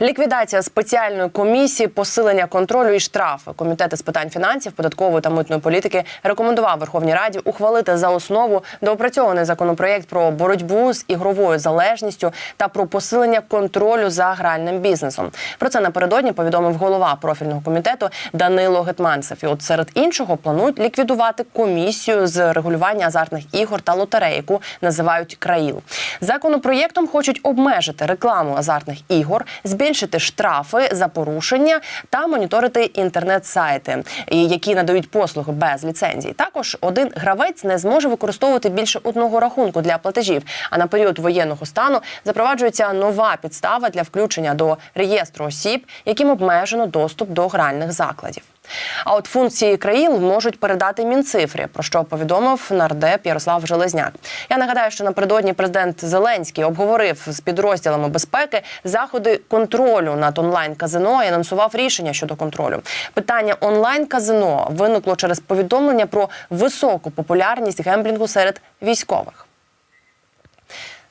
Ліквідація спеціальної комісії, посилення контролю і штрафи. Комітет із питань фінансів, податкової та митної політики рекомендував Верховній Раді ухвалити за основу доопрацьований законопроєкт про боротьбу з ігровою залежністю та про посилення контролю за гральним бізнесом. Про це напередодні повідомив голова профільного комітету Данило Гетманцев. І от серед іншого планують ліквідувати комісію з регулювання азартних ігор та лотерей, яку називають країл. Законопроєктом хочуть обмежити рекламу азартних ігор, збільшити штрафи за порушення та моніторити інтернет-сайти, які надають послуги без ліцензії. Також один гравець не зможе використовувати більше одного рахунку для платежів. А на період воєнного стану запроваджується нова підстава для включення до реєстру осіб, яким обмежено доступ до гральних закладів. А от функції країл можуть передати мінцифрі, про що повідомив нардеп Ярослав Железняк. Я нагадаю, що напередодні президент Зеленський обговорив з підрозділами безпеки заходи контролю над онлайн казино і анонсував рішення щодо контролю. Питання онлайн казино виникло через повідомлення про високу популярність гемблінгу серед військових.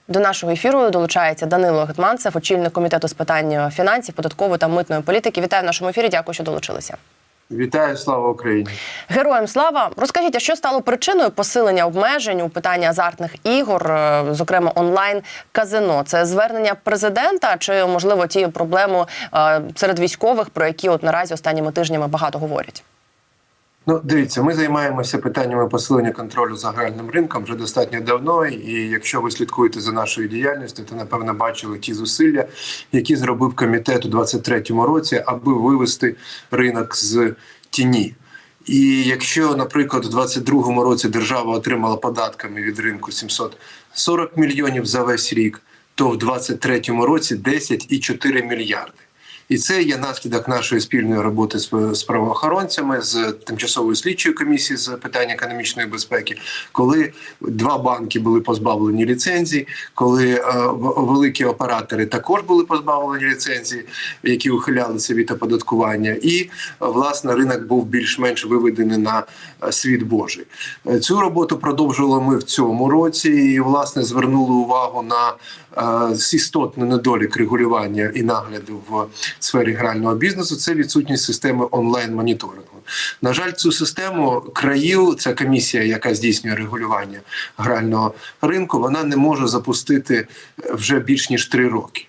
До нашого ефіру долучається Данило Гетманцев, очільник комітету з питань фінансів, податкової та митної політики. Вітаю в нашому ефірі. Дякую, що долучилися. Вітаю, слава Україні! Героям слава! Розкажіть, а що стало причиною посилення обмежень у питанні азартних ігор, е, зокрема онлайн казино? Це звернення президента, чи можливо ті проблеми е, серед військових, про які от наразі останніми тижнями багато говорять? Ну, дивіться, ми займаємося питаннями посилення контролю за гральним ринком вже достатньо давно. І якщо ви слідкуєте за нашою діяльністю, то напевно бачили ті зусилля, які зробив комітет у 2023 році, аби вивести ринок з тіні. І якщо, наприклад, у 2022 році держава отримала податками від ринку 740 мільйонів за весь рік, то в 2023 році 10,4 мільярди. І це є наслідок нашої спільної роботи з, правоохоронцями з тимчасовою слідчою комісією з питань економічної безпеки, коли два банки були позбавлені ліцензій, коли е, великі оператори також були позбавлені ліцензії, які ухилялися від оподаткування, і власне ринок був більш-менш виведений на е, світ Божий. Е, Цю роботу продовжували ми в цьому році, і власне звернули увагу на е, істотний недолік регулювання і нагляду в сфері грального бізнесу. Це відсутність системи онлайн моніторингу. На жаль, цю систему країл, ця комісія, яка здійснює регулювання грального ринку, вона не може запустити вже більш ніж три роки.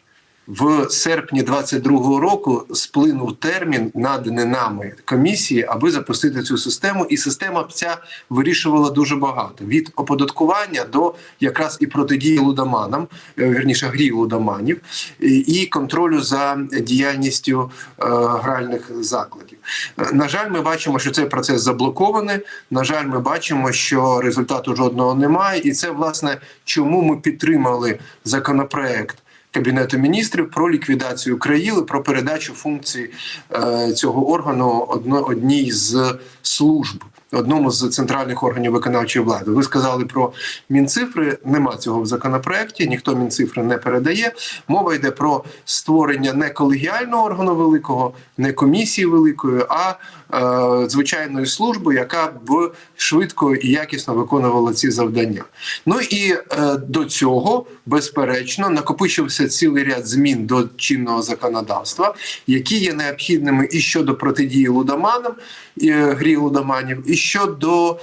В серпні 22-го року сплинув термін, наданий нами комісії, аби запустити цю систему, і система ця вирішувала дуже багато від оподаткування до якраз і протидії лудоманам, е, вірніше грі лудоманів, і- і контролю за діяльністю е, гральних закладів. Е, На жаль, ми бачимо, що цей процес заблокований. На жаль, ми бачимо, що результату жодного немає, і це власне чому ми підтримали законопроект. Кабінету міністрів про ліквідацію країли, про передачу функцій е, цього органу одно, одній з служб, одному з центральних органів виконавчої влади. Ви сказали про мінцифри. Нема цього в законопроекті. Ніхто мінцифри не передає. Мова йде про створення не колегіального органу великого, не комісії великої, а е, звичайної служби, яка б швидко і якісно виконувала ці завдання. Ну і е, до цього, безперечно, накопичився цілий ряд змін до чинного законодавства, які є необхідними і щодо протидії лудоманам, і, е, грі лудоманів, і щодо е,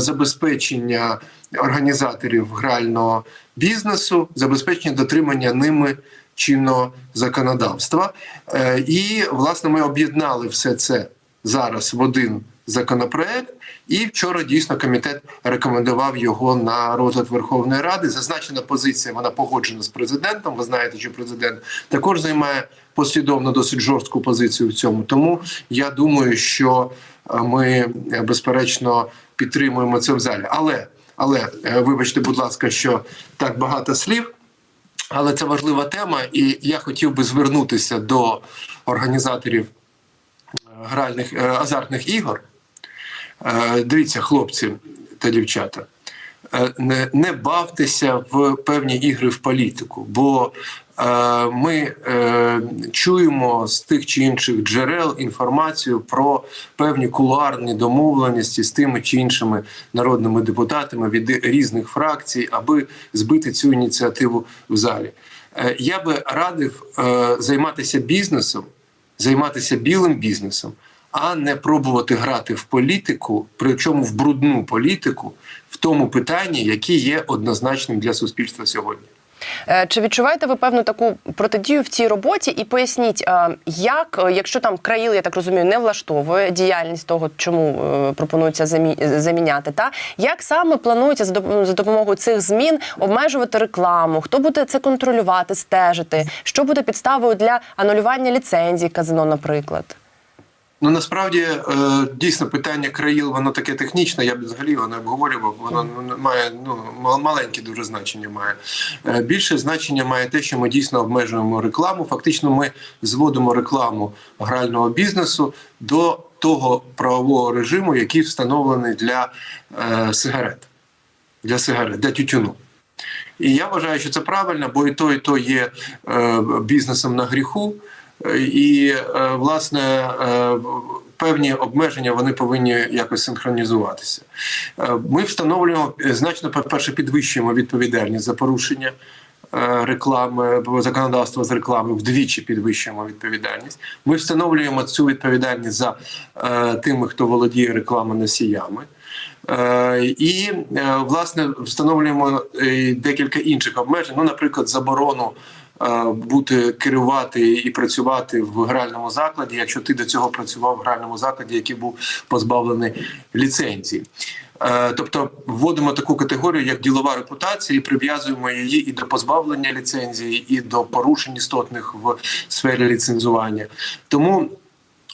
забезпечення організаторів грального бізнесу, забезпечення дотримання ними чинного законодавства. Е, І власне ми об'єднали все це зараз в один законопроект. І вчора дійсно комітет рекомендував його на розгляд Верховної Ради. Зазначена позиція вона погоджена з президентом. Ви знаєте, що президент також займає послідовно досить жорстку позицію в цьому. Тому я думаю, що е, ми е, безперечно підтримуємо це в залі. Але але е, вибачте, будь ласка, що так багато слів. Але це важлива тема, і я хотів би звернутися до організаторів гральних е, азартних ігор. Е, Дивіться, хлопці та дівчата, е, не, не бавтеся в певні ігри в політику, бо е, ми е, чуємо з тих чи інших джерел інформацію про певні кулуарні домовленості з тими чи іншими народними депутатами від різних фракцій, аби збити цю ініціативу в залі. Е, Я би радив е, займатися бізнесом, займатися білим бізнесом, а не пробувати грати в політику, причому в брудну політику, в тому питанні, яке є однозначним для суспільства сьогодні. Е, Чи відчуваєте ви певну таку протидію в цій роботі? І поясніть, е, як, е, якщо там країл, я так розумію, не влаштовує діяльність того, чому пропонується замі- заміняти, та як саме планується за доп- за допомогою цих змін обмежувати рекламу? Хто буде це контролювати, стежити? Що буде підставою для анулювання ліцензій казино, наприклад? Ну насправді е, дійсно питання країл воно таке технічне. Я б взагалі воно обговорював. Воно має ну мал- маленьке дуже значення. Має Е, більше значення має те, що ми дійсно обмежуємо рекламу. Фактично, ми зводимо рекламу грального бізнесу до того правового режиму, який встановлений для е, сигарет, для сигарет, для тютюну. І я вважаю, що це правильно, бо і то, і то є е, бізнесом на гріху. І е, власне е, певні обмеження вони повинні якось синхронізуватися. Е, Ми встановлюємо значно по-перше, підвищуємо відповідальність за порушення. Реклами законодавства з реклами вдвічі підвищуємо відповідальність. Ми встановлюємо цю відповідальність за е, тими, хто володіє рекламоносіями. Е, І е, власне встановлюємо декілька інших обмежень. Ну, наприклад, заборону бути керувати і працювати в гральному закладі, якщо ти до цього працював в гральному закладі, який був позбавлений ліцензії. Е, Тобто вводимо таку категорію, як ділова репутація, і прив'язуємо її і до позбавлення ліцензії, і до порушень істотних в сфері ліцензування. Тому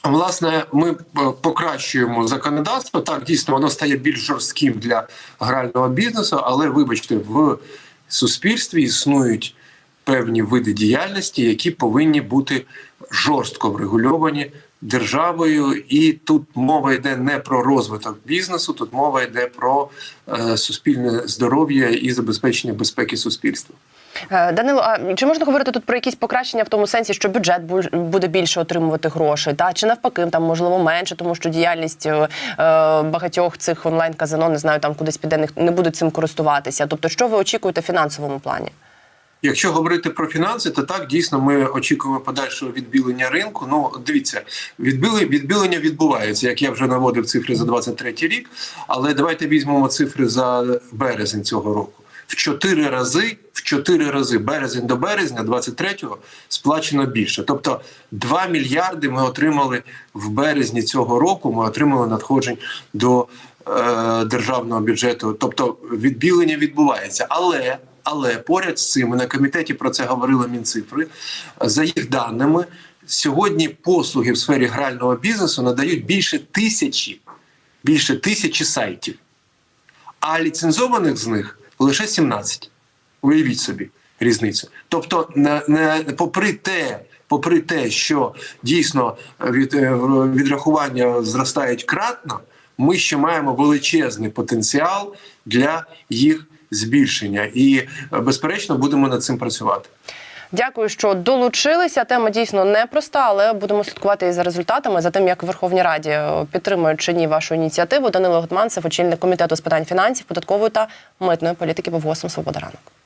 Власне, ми е, покращуємо законодавство. Так, дійсно, воно стає більш жорстким для грального бізнесу, але вибачте, в суспільстві існують певні види діяльності, які повинні бути жорстко врегульовані державою. І тут мова йде не про розвиток бізнесу, тут мова йде про е, суспільне здоров'я і забезпечення безпеки суспільства. Е, Данило, а чи можна говорити тут про якісь покращення в тому сенсі, що бюджет бу- буде більше отримувати грошей, та чи навпаки, там можливо менше, тому що діяльність е, е, багатьох цих онлайн казино не знаю, там кудись піде, не будуть цим користуватися. Тобто, що ви очікуєте в фінансовому плані? Якщо говорити про фінанси, то так дійсно ми очікуємо подальшого відбілення ринку. Ну дивіться, відбіли відбілення відбувається, як я вже наводив цифри за 23 рік. Але давайте візьмемо цифри за березень цього року. В чотири рази, в чотири рази березень до березня 23-го сплачено більше. Тобто 2 мільярди ми отримали в березні цього року. Ми отримали надходжень до е, державного бюджету. Тобто відбілення відбувається, але але поряд з цим на комітеті про це говорили мінцифри. За їх даними, сьогодні послуги в сфері грального бізнесу надають більше тисячі, більше тисячі сайтів, а ліцензованих з них лише 17. Уявіть собі різницю. Тобто, не, не, попри те, попри те, що дійсно від, е, відрахування зростають кратно, ми ще маємо величезний потенціал для їх збільшення, і е, безперечно будемо над цим працювати. Дякую, що долучилися. Тема дійсно непроста, але будемо слідкувати і за результатами, за тим, як Верховній Раді підтримують чи ні вашу ініціативу. Данило Готманцев, очільник комітету з питань фінансів, податкової та митної політики, був гостем «Свобода ранок.